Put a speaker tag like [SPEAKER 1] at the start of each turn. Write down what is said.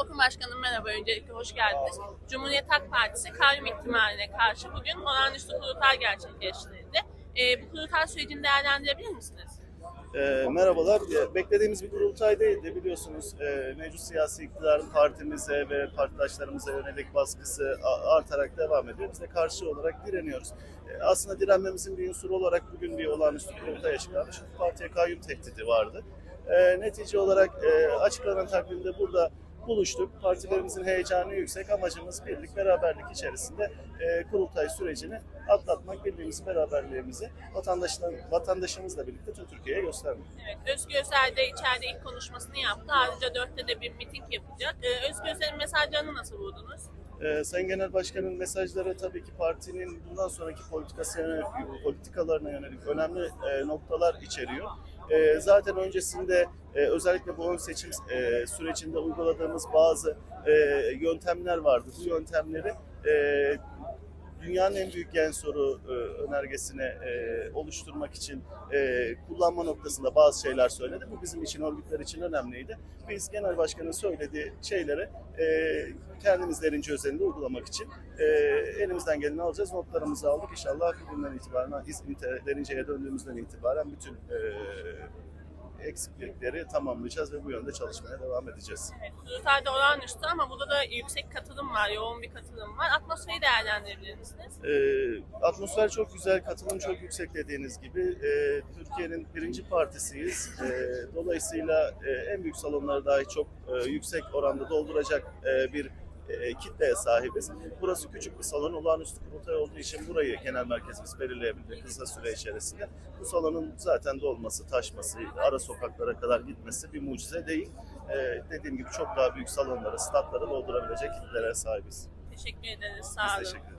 [SPEAKER 1] Orkun Başkanım merhaba. Öncelikle hoş geldiniz. Cumhuriyet Halk Partisi kayyum ihtimaline karşı bugün olağanüstü kurultay gerçekleştirildi. Ee, bu kurultay sürecini değerlendirebilir misiniz?
[SPEAKER 2] E, merhabalar. E, Beklediğimiz bir kurultay değildi. Biliyorsunuz e, mevcut siyasi iktidarın partimize ve partidaşlarımıza yönelik baskısı artarak devam ediyor. Biz de karşı olarak direniyoruz. E, aslında direnmemizin bir unsuru olarak bugün bir olağanüstü kurultay açıklandı. Çünkü partiye kayyum tehdidi vardı. E, netice olarak e, açıklanan takvimde burada buluştuk. Partilerimizin heyecanı yüksek. Amacımız birlik, beraberlik içerisinde e, kurultay sürecini atlatmak, birliğimizi, beraberliğimizi vatandaşımızla birlikte tüm Türkiye'ye göstermek.
[SPEAKER 1] Evet, Özgür Özel de içeride ilk konuşmasını yaptı. Ayrıca dörtte de bir miting yapacak. Ee, Özgür Özel'in mesajlarını nasıl buldunuz?
[SPEAKER 2] Ee, Sayın Genel Başkan'ın mesajları tabii ki partinin bundan sonraki politikası yönelik, politikalarına yönelik önemli e, noktalar içeriyor. E, zaten öncesinde e, özellikle bu ön seçim e, sürecinde uyguladığımız bazı e, yöntemler vardı. Bu yöntemleri e, dünyanın en büyük gen soru e, önergesine e, oluşturmak için e, kullanma noktasında bazı şeyler söyledi. Bu bizim için, örgütler için önemliydi. Biz Genel Başkan'ın söylediği şeyleri e, kendimiz derince özelinde uygulamak için elimizden geleni alacağız. Notlarımızı aldık. İnşallah bugünden itibaren, İzmit'e, derinceye döndüğümüzden itibaren bütün eksiklikleri tamamlayacağız ve bu yönde çalışmaya devam edeceğiz.
[SPEAKER 1] Evet, kurultayda olağanüstü ama burada da yüksek katılım var, yoğun bir katılım var. Atmosferi değerlendirebilir misiniz?
[SPEAKER 2] Ee, atmosfer çok güzel, katılım çok yüksek dediğiniz gibi. Ee, Türkiye'nin birinci partisiyiz. Ee, dolayısıyla e, en büyük salonları dahi çok e, yüksek oranda dolduracak e, bir e, kitleye sahibiz. Burası küçük bir salon, olağanüstü kurultay olduğu için burayı genel merkezimiz belirleyebildi kısa süre içerisinde. Bu salonun zaten dolması, taşması, ara sokaklara kadar gitmesi bir mucize değil. Ee, dediğim gibi çok daha büyük salonları, statları doldurabilecek kitlelere sahibiz.
[SPEAKER 1] Teşekkür ederiz,
[SPEAKER 2] Biz
[SPEAKER 1] sağ olun.
[SPEAKER 2] teşekkür ederiz.